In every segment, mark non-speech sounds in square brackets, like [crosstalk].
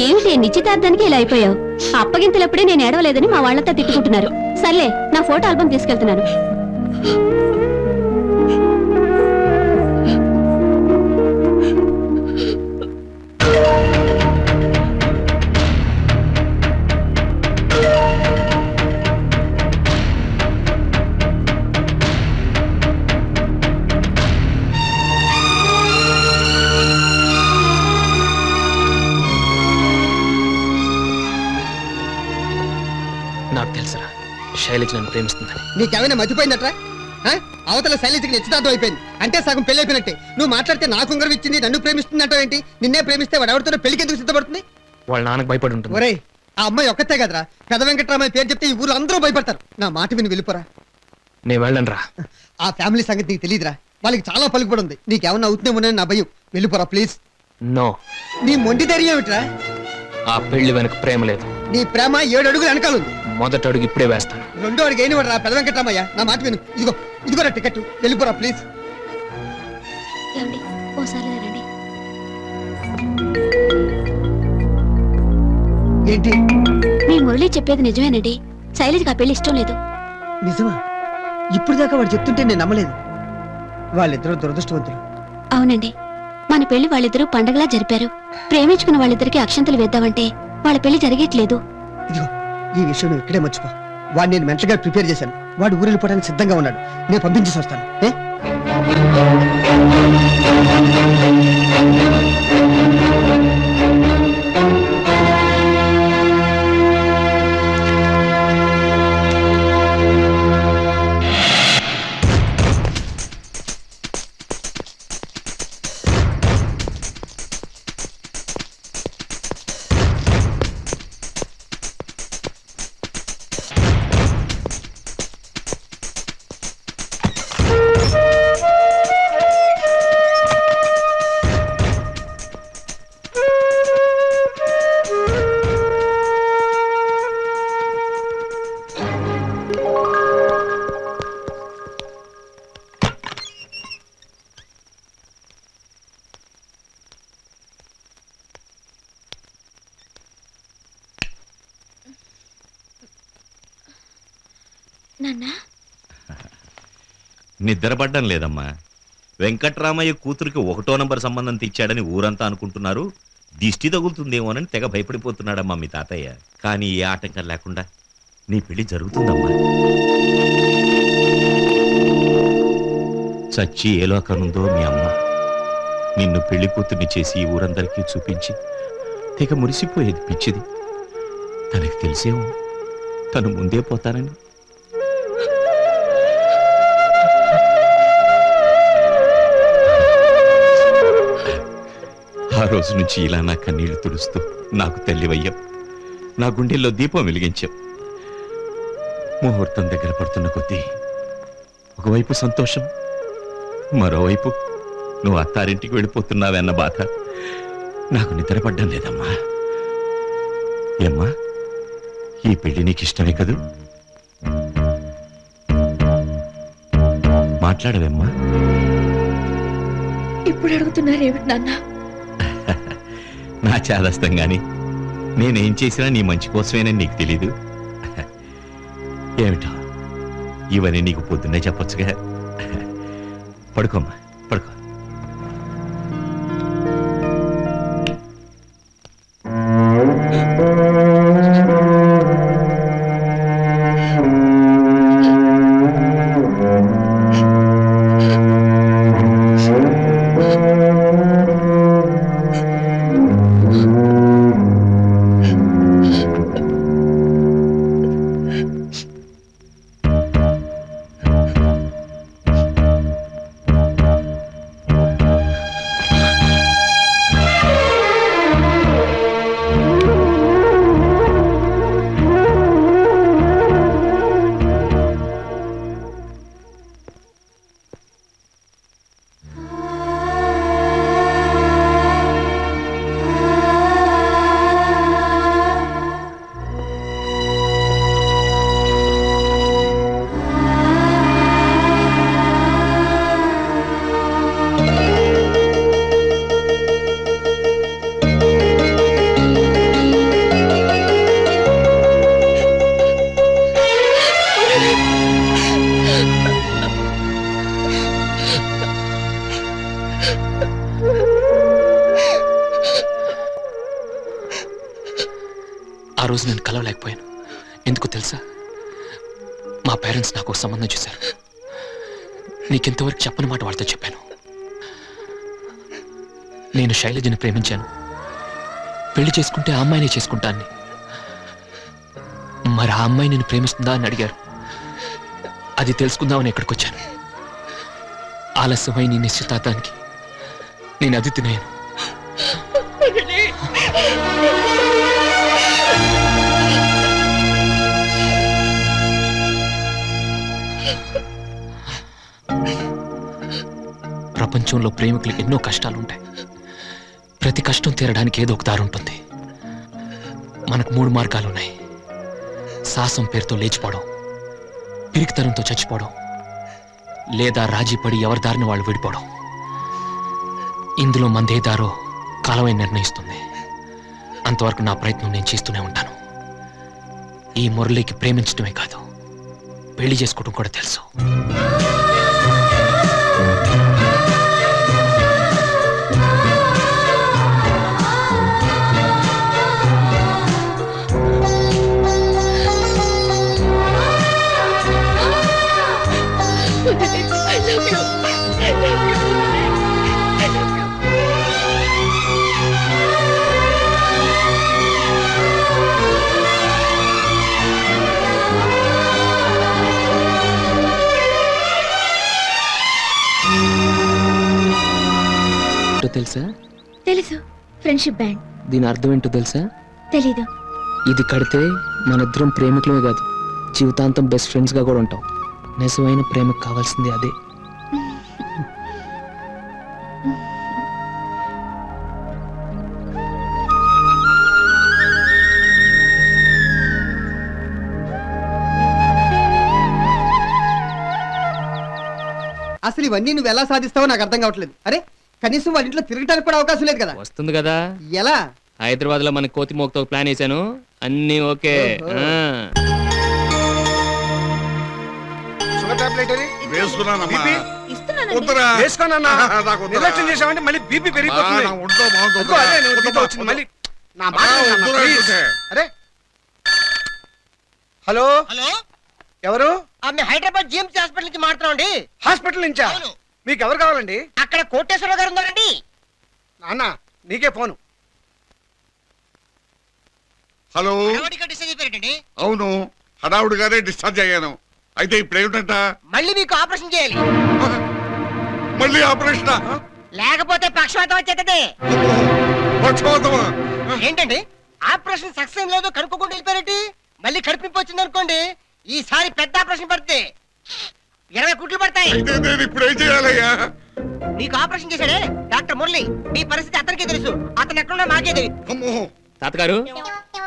ఏమిటి నిశ్చితార్థానికి ఇలా అయిపోయావు? అప్పగింతలప్పుడే నేను ఏడవలేదని మా వాళ్ళంతా తిట్టుకుంటున్నారు. సర్లే నా ఫోటో ఆల్బమ్ తీసుకెళ్తున్నాను. శైలజ నన్ను ప్రేమిస్తుందని. నీకేమైనా మతిపోయిందట్రా ఆ? అవతల శైలజకి నిశ్చితార్థం అయిపోయింది. అంటే సగం పెళ్ళి అయిపోయినట్టే నువ్వు మాట్లాడితే నాకు ఉంగరం ఇచ్చింది నన్ను ప్రేమిస్తుందంటావు ఏంటి? నిన్నే ప్రేమిస్తే వాడు ఎవరితో పెళ్ళికి ఎందుకు సిద్ధపడుతుంది? వాళ్ళ నాన్నకు భయపడి ఉంటుంది. ఒరేయ్ ఆ అమ్మాయి ఒక్కతే కదరా. పెద వెంకట్రామయ్య పేరు చెప్తే ఈ ఊర్లో అందరూ భయపడతారు. నా మాట విని వెళ్ళిపోరా. నేను వెళ్ళను రా ఆ ఫ్యామిలీ సంగతి నీకు తెలియదురా వాళ్ళకి చాలా పలుకుబడి ఉంది నీకేమన్నా అవుతుందేమోనని నా భయం వెళ్ళిపోరా ప్లీజ్. నో. నీ మొండి ధైర్యం ఏమిట్రా? ఆ పెళ్ళి వెనక ప్రేమ లేదు. నీ ప్రేమ ఏడు అడుగులు వెనకాలుంది మొదటి అడుగు ఇప్పుడే వేస్తాను. రెండో అడుగు అయిన రా పెద వెంకట్రామయ్య? నా మాట విను. ఇదిగో ఇదిగోరా టికెట్ వెళ్ళిపోరా ప్లీజ్. ఓసారి రండి ఏంటి? మీ మురళి చెప్పేది నిజమేనండి. శైలజకి ఆ పెళ్ళి ఇష్టం లేదు. నిజమా? ఇప్పుడు దాకా వాడు చెప్తుంటే నేను నమ్మలేదు. వాళ్ళిద్దరూ దురదృష్టవంతులు. అవునండి. మన పెళ్ళి వాళ్ళిద్దరూ పండగలా జరిపారు. ప్రేమించుకున్న వాళ్ళిద్దరికి అక్షంతలు వేద్దామంటే వాళ్ళ పెళ్ళి జరిగేట్లేదు. ఇదిగో ఈ విషయం నువ్వు ఇక్కడే మర్చిపో. వాడు నేను మెంటల్గా ప్రిపేర్ చేశాను. వాడు ఊరు వెళ్ళిపోవడానికి సిద్ధంగా ఉన్నాడు. నేను పంపించేసి వస్తాను. ఏ? నాన్నా? నిద్రపడ్డం లేదమ్మా. వెంకట్రామయ్య కూతురికి ఒకటో నంబర్ సంబంధం తెచ్చాడని ఊరంతా అనుకుంటున్నారు. దిష్టి తగులుతుందేమోనని తెగ భయపడిపోతున్నాడమ్మా మీ తాతయ్య. కానీ ఏ ఆటంకం లేకుండా నీ పెళ్ళి జరుగుతుందమ్మా. చచ్చి ఏ లోకనుందో మీ అమ్మ. నిన్ను పెళ్ళి కూతుర్ని చేసి ఊరందరికీ చూపించి తెగ మురిసిపోయేది పిచ్చిది. తనకి తెలిసేమో తను ముందే పోతానని. ఆ రోజు నుంచి ఇలా నా కన్నీళ్ళు తుడుస్తూ నాకు తల్లివయ్యాం నా గుండెల్లో దీపం వెలిగించాం ముహూర్తం దగ్గర పడుతున్న కొద్దీ ఒకవైపు సంతోషం మరోవైపు నువ్వు అత్తారింటికి వెళ్ళిపోతున్నావన్న బాధ. నాకు నిద్రపడ్డం లేదమ్మా. ఏమ్మా? ఈ పెళ్ళి నీకు ఇష్టమే కదూ? మాట్లాడవేమ్మా. ఇప్పుడు అడుగుతున్నారేమిటి నాన్నా? నా చాదస్తం గాని నేనేం చేసినా నీ మంచి కోసమేనని నీకు తెలీదు. ఏమిటో? ఇవన్నీ నీకు పొద్దున్నే చెప్పొచ్చుగా. పడుకోమ్మా. రోజు నేను కలవలేకపోయాను. ఎందుకు తెలుసా? మా పేరెంట్స్ నాకు సంబంధం చేశారు. నీకెంతవరకు చెప్పని మాట వాళ్ళతో చెప్పాను. నేను శైలజని ప్రేమించాను. పెళ్ళి చేసుకుంటే ఆ అమ్మాయినే చేసుకుంటాన్ని. మరి ఆ అమ్మాయి నేను ప్రేమిస్తుందా అని అడిగారు. అది తెలుసుకుందామని ఇక్కడికి వచ్చాను ఆలస్యమై నీ నిశ్చితార్థానికి నేను అది తినేయను ప్రపంచంలో ప్రేమికులకు ఎన్నో కష్టాలు ఉంటాయి ప్రతి కష్టం తీరడానికి ఏదో ఒక దారి ఉంటుంది మనకు మూడు మార్గాలు ఉన్నాయి సాహసం పేరుతో లేచిపోవడం పిరికితనంతో చచ్చిపోవడం లేదా రాజీ పడి ఎవరి దారిని వాళ్ళు విడిపోవడం. ఇందులో మందే దారో కాలమే నిర్ణయిస్తుంది. అంతవరకు నా ప్రయత్నం నేను చేస్తూనే ఉంటాను. ఈ మురళికి ప్రేమించడమే కాదు పెళ్ళి చేసుకోవడం కూడా తెలుసు. ఫ్రెండ్షిప్ బ్యాండ్ దీని అర్థం ఏంటో తెలుసా? తెలీదు. ఇది కడితే మన ఇద్దరం ప్రేమికులమే కాదు జీవితాంతం బెస్ట్ ఫ్రెండ్స్గా కూడా ఉంటాం. నిజమైన ప్రేమకు కావాల్సింది అదే. అసలు ఇవన్నీ నువ్వు ఎలా సాధిస్తావో నాకు అర్థం కావట్లేదు. అరే కనీసం వాళ్ళ ఇంట్లో తిరగడానికి కూడా అవకాశం లేదు కదా. వస్తుంది కదా. ఎలా? హైదరాబాద్లో మన కోతి మోక్తో ప్లాన్ వేసాను అన్ని ఓకే. ఓహో. ఆ. షుగర్ టాబ్లెట్ అది వేసుకున్నానమ్మా. బీపీ? వద్దురా. వేసుకోనన్నా. నాకు వద్దురా. నిర్లక్ష్యం చేసామంటే మళ్ళీ బీపీ పెరిగిపోతుంది. ఆ, నా ఒంట్లో బాగుంది, అదిగో అదే నువ్వు వద్దురా. నీతో వచ్చింది మళ్ళీ నా ఆ, మాట వినన్నా, వద్దురా ప్లీజ్. అంటుంటే. అరే. హలో? హలో? ఎవరు? ఆ, మేము హైదరాబాద్ జిఎంసీ హాస్పిటల్ నుంచి మాట్లాడుతున్నామండి హాస్పిటల్ నుంచా? అవును. మీకు ఎవరు కావాలండి? అక్కడ కోటేశ్వరరావు గారు ఉన్నారండి. నాన్న నీకే ఫోను. హలో. అవును హడావుడిగానే డిశ్చార్జ్ అయ్యాను. అయితే ఇప్పుడు ఏమిటంట? మళ్ళీ మీకు ఆపరేషన్ చేయాలి. మళ్ళీ ఆపరేషన్? లేకపోతే పక్షవాతం వచ్చేది పక్షవాతమా? ఏంటండి? ఆపరేషన్ సక్సెస్ లేదు కనుక్కోకుండా వెళ్ళిపోయారండి మళ్ళీ కడుపు వచ్చింది అనుకోండి ఈసారి పెద్ద ఆపరేషన్ పడుతుంది ఇరవై కుట్లు పడతాయి. అయితే నేను ఇప్పుడు ఏం చేయాలయ్యా? మీకు ఆపరేషన్ చేశాడే? డాక్టర్ మురళి మీ పరిస్థితి అతనికే తెలుసు. అతను ఎక్కడున్నా మాకే తెలియదు అమ్మో! తాతగారు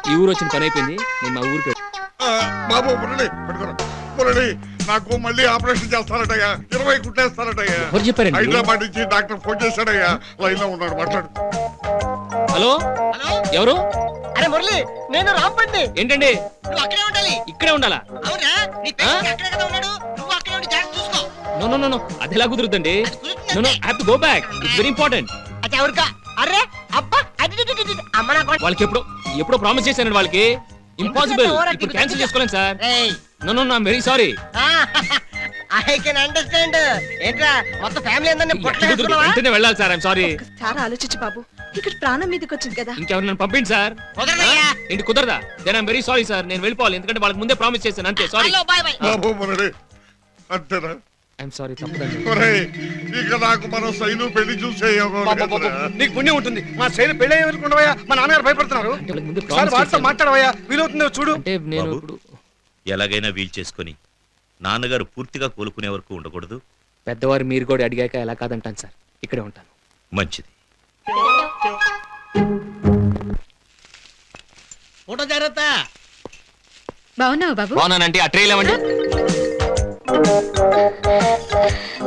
ఈ ఊరు వచ్చిన పని అయిపోయింది. నేను మా ఊరికి ఆ, బాబు మురళి పట్టుకోరా మురళి నాకు మళ్ళీ ఆపరేషన్ చేస్తారటయ్యా. ఇరవై కుట్టేస్తారటయ్యా ఎవరు చెప్పారండి? హైదరాబాద్ నుంచి డాక్టర్ ఫోన్ చేశాడయ్యా. లైన్లో ఉన్నాడు మాట్లాడు. హలో? హలో? ఎవరు? అరే మురళి నేను రాంపండి. ఏంటండి? నువ్వు అక్కడే ఉండాలి. ఇక్కడే ఉండాలా? అవునా? నీ పేరెంట్ అక్కడే కదా ఉన్నాడు. నో నో నో నో అది ఎలా కుదురుతుందండి no no have to go back it's very important అది ఎవరికా? అరే అబ్బా అది. అమ్మ నాకు వాళ్ళకి ఎప్పుడో ఎప్పుడో ప్రామిస్ చేశానండి వాళ్ళకి. ఇంపాసిబుల్ ఇప్పుడు క్యాన్సిల్ చేసుకోలేను sir. No no no very sorry I can understand ఏంట్రా మొత్తం ఫ్యామిలీ అందరినీ వెళ్ళాలి సార్ ఐమ్ సారీ ఒకసారి ఆలోచించు బాబు. ఇక్కడ ప్రాణం మీదకి వచ్చింది కదా. ఇంకెవరు నన్ను పంపిండి సార్? కుదరదయ్యా. ఏంటి కుదరదా? Then I'm very sorry sir నేను వెళ్ళిపోవాలి. ఎందుకంటే వాళ్ళకి ముందే ప్రామిస్ చేశాను. అంతే సారీ అంతేనా? ఐఎమ్ సారీ తప్పదండి. ఒరేయ్, ఇక నాకు మన శైలు పెళ్ళి చూసే. నీకు పుణ్యం ఉంటుంది. మా శైలి పెళ్ళి అయ్యేవరకుండవయ్యా మా నాన్నగారు భయపడుతున్నారు. అంటే వాళ్ళకి ముందే ఒకసారి ప్రామిస్ వాటితో చేశాను మాట్లాడవయ్యా. వీలవుతుందో చూడు. అంటే నేను బాబు. ఇప్పుడు ఎలాగైనా వీల్ చేసుకొని నాన్నగారు పూర్తిగా కోలుకునే వరకు ఉండకూడదు. పెద్దవారు మీరు కూడా అడిగాక ఎలా కాదంటాను సార్. ఇక్కడే ఉంటాను. మంచిది. ఫోటో జాగ్రత్త. బాగున్నావు బాబు? బాగున్నానంటే ఆ ట్రైల్ ఇవ్వండి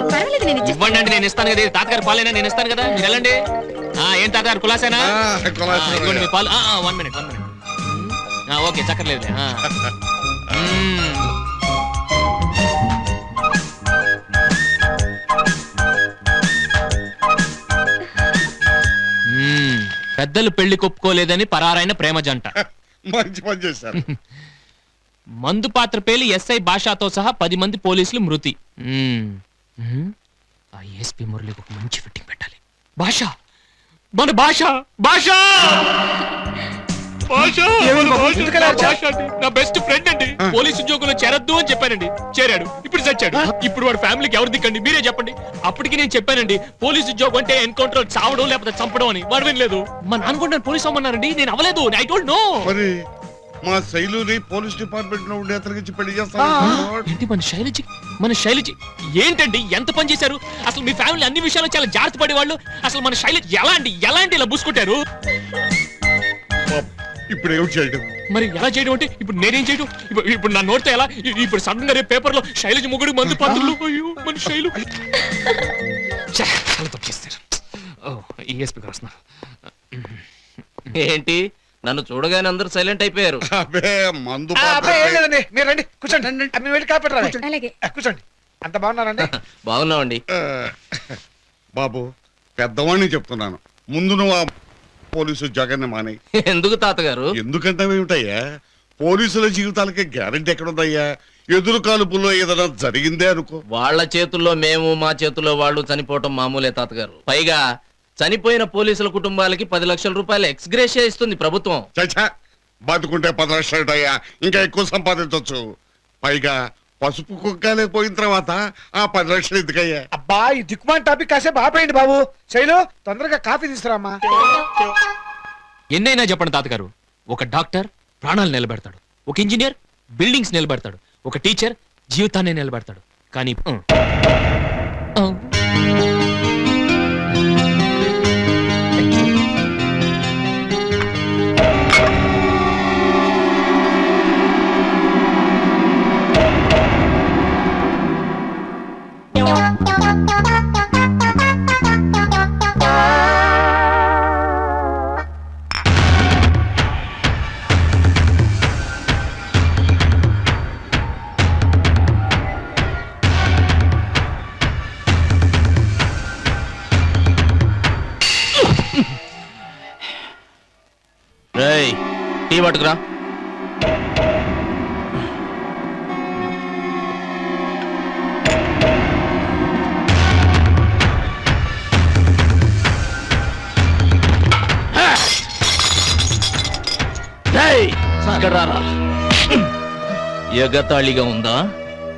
పర్వాలేదు నేను ఇచ్చేస్తాను. ఇవ్వండి అంటే నేను ఇస్తాను కదా ఇది తాతగారి పాలైనా నేను ఇస్తాను కదా మీరు వెళ్ళండి ఆ, ఏం తాతగారు కులాసేనా ఆ, ఆ, కులాసే. ఇదిగోండి మీ పాలు one minute one minute okay చక్కర్లేదులే ఆ. మ్మ్. పెద్దలు పెళ్ళి కొప్పుకోలేదని పరారైన ప్రేమ జంట మంచి పని చేశారు మందు పాత్ర పేలి ఎస్ఐ భాషాతో సహా పది మంది పోలీసులు మృతి మ్మ్. ఆ ఎస్పీ మురళికి ఒక మంచి ఫిట్టింగ్ పెట్టాలి. భాష! మన భాష! భాష! భాష! ఏమైంది బాబు? భాష, ఎందుకలా వచ్చావ్? భాష అండి. నా బెస్ట్ ఫ్రెండ్ అండి. పోలీసు ఉద్యోగంలో చేరొద్దు అని చెప్పానండి. చేరాడు. ఇప్పుడు చచ్చాడు. ఇప్పుడు వాడి ఫ్యామిలీకి ఎవరు దిక్కండి మీరే చెప్పండి. అప్పటికి నేను చెప్పానండి పోలీసు ఉద్యోగం అంటే ఎన్కౌంటర్ చావడం లేకపోతే చంపడం అని. వాడు వినలేదు. మా నాన్న కూడా నన్ను పోలీసు అమ్మన్నారండి. నేను అవ్వలేదు. ఐ డోంట్ నో మరి మా శైలుని పోలీస్ డిపార్ట్మెంట్లో ఉండే అతనికి పెళ్ళి చేస్తాను. ఏంటి మన శైలజ? మన శైలజ? ఏంటండి? ఎంత పని చేశారు? అసలు మీ ఫ్యామిలీ అన్ని విషయాలు చాలా జాగ్రత్త పడేవాళ్ళు. అసలు మన శైలజ ఎలా అండి ఎలా అండి ఇలా బూసుకుంటారు? ఇప్పుడు ఏమిటి చేయడం? మరి ఎలా చేయడం అంటే ఇప్పుడు నేనేం చేయడం? ఇప్పుడు- ఇప్పుడు నా నోటితో ఎలా? ఇప్పుడు సడన్గా రేపు పేపర్లో శైలజ ముగ్గుడు మందు పాత్రలు. అయ్యో మన శైలు. చాలా తప్పు చేస్తారు ఓ ఈఎస్పీ గారు వస్తున్నారు ఏంటి? నన్ను చూడగానే అందరూ సైలెంట్ అయిపోయారు. అబ్బే మందు ఆ, పాత్ర అబ్బాయి, ఏం లేదండి. మీరు రండి కూర్చోండి. ఆ, మీరు వెళ్ళి కాపెట్టరా అలాగే. కూర్చోండి. అంత బాగున్నారండి? [laughs] బాగున్నామండి. ఆ, బాబు పెద్దవాడిని చెప్తున్నాను. ముందు నువ్వు ఆ పోలీసు జగన్ని మానే. ఎందుకు తాతగారు? ఎందుకంటే ఏమిటయ్యా? పోలీసుల జీవితాలకి గ్యారంటీ ఎక్కడుందయ్యా? ఎదురు కాలుపుల్లో ఏదైనా జరిగిందే అనుకో. వాళ్ళ చేతుల్లో మేము మా చేతుల్లో వాళ్ళు చనిపోవటం మామూలే తాతగారు. పైగా చనిపోయిన పోలీసుల కుటుంబాలకి పది లక్షల రూపాయలు ఎక్స్గ్రేషియా ఇస్తుంది ప్రభుత్వం. చచ్చా బతుకుంటే పది లక్షలుటయ్యా ఇంకా ఎక్కువ సంపాదించవచ్చు పైగా పసుపు కుక్కలే పోయిన తర్వాత ఆ పది లక్షలు ఎందుకయ్యా? అబ్బా ఈ దిక్కుమాన్ టాపిక్ కాసేపు ఆపేయండి బాబు. శైలు తొందరగా కాఫీ తీసుకురామ్మా. ఎన్నైనా చెప్పండి తాతగారు. ఒక డాక్టర్ ప్రాణాలు నిలబెడతాడు. ఒక ఇంజనీర్ బిల్డింగ్స్ నిలబెడతాడు. ఒక టీచర్ జీవితాన్ని నిలబెడతాడు. కానీ రేయ్ టీ పట్టుకురా. రేయ్, ఎగతాళిగా ఉందా?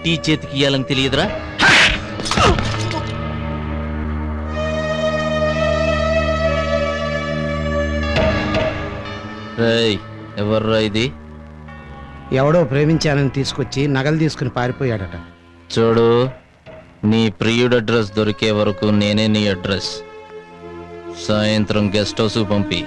టీ చేతికి ఇయ్యాలని తెలియదురా. ఎవర్రా ఇది? ఎవడో ప్రేమించానని తీసుకొచ్చి నగలు తీసుకుని పారిపోయాడట. చూడు నీ ప్రియుడు అడ్రస్ దొరికే వరకు నేనే నీ అడ్రస్. సాయంత్రం గెస్ట్ హౌస్ పంపి.